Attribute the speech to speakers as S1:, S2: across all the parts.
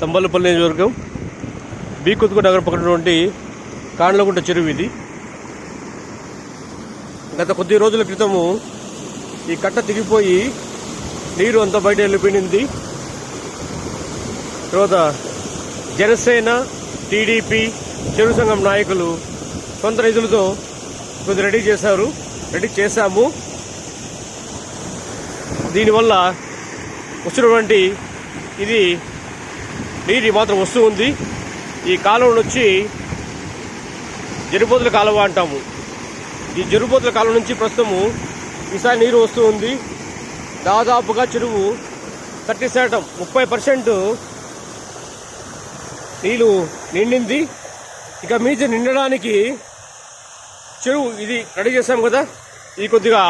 S1: తంబలపల్లి నియోజకవర్గం బి కొత్తగూడ నగరం పక్కనటువంటి కాండ్లగుంట చెరువు ఇది. గత కొద్ది రోజుల క్రితము ఈ కట్ట తిరిగిపోయి నీరు అంతా బయట వెళ్ళిపోయింది. తర్వాత జనసేన టీడీపీ చెరువు సంఘం నాయకులు సొంత నిధులతో కొద్ది రెడీ చేశారు. రెడీ చేశాము. దీనివల్ల వచ్చినటువంటి ఇది నీరు మాత్రం వస్తూ ఉంది. ఈ కాలువ నుంచి జరుబోతుల కాలువ అంటాము. ఈ జరుబోతుల కాలువ నుంచి ప్రస్తుతము ఈసారి నీరు వస్తూ ఉంది. దాదాపుగా చెరువు థర్టీ శాతం ముప్పై పర్సెంట్ నీళ్ళు నిండింది. ఇక మీద నిండడానికి చెరువు ఇది రెడీ చేసాం కదా. ఇది కొద్దిగా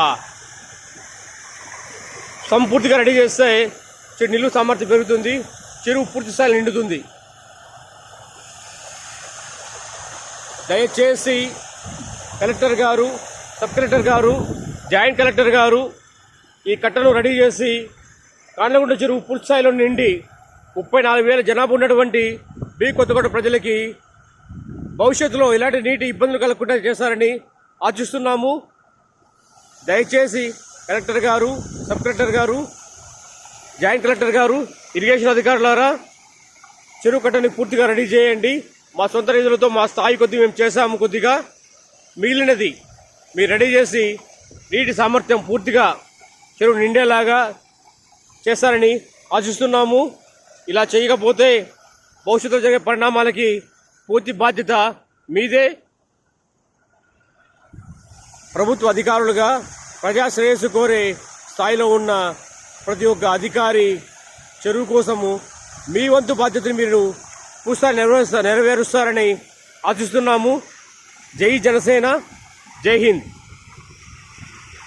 S1: సంపూర్తిగా రెడీ చేస్తే నీళ్ళు సామర్థ్యం పెరుగుతుంది. చెరువు పూర్తి స్థాయిలో నిండుతుంది. దయచేసి collector garu sub collector garu joint collector garu ఈ కట్టను రెడీ చేసి కాండ్లగుంట చెరువు పూర్తి స్థాయిలో నిండి ముప్పై నాలుగు వేల జనాభా ఉన్నటువంటి బి కొత్తగూడ ప్రజలకి భవిష్యత్తులో ఇలాంటి నీటి ఇబ్బందులు కలగకుండా చేస్తారని ఆశిస్తున్నాము. దయచేసి collector garu sub collector garu joint collector garu irrigation అధికారులారా చెరువు కట్టని పూర్తిగా రెడీ చేయండి. మా సొంత నిధులతో మా స్థాయి కొద్ది మేము చేశాము కొద్దిగా. మిగిలినది మీరు రెడీ చేసి నీటి సామర్థ్యం పూర్తిగా చెరువు నిండేలాగా చేస్తారని ఆశిస్తున్నాము. ఇలా చేయకపోతే భవిష్యత్తులో జరిగే పరిణామాలకి పూర్తి బాధ్యత మీదే. ప్రభుత్వ అధికారులుగా ప్రజా శ్రేయస్సు కోరే స్థాయిలో ఉన్న ప్రతి ఒక్క అధికారి చెరువు కోసము మీ వంతు బాధ్యతను మీరు పూర్తిగా నెరవేరుస్తా నెరవేరుస్తారని ఆశిస్తున్నాము. జై జనసేన జై హింద్.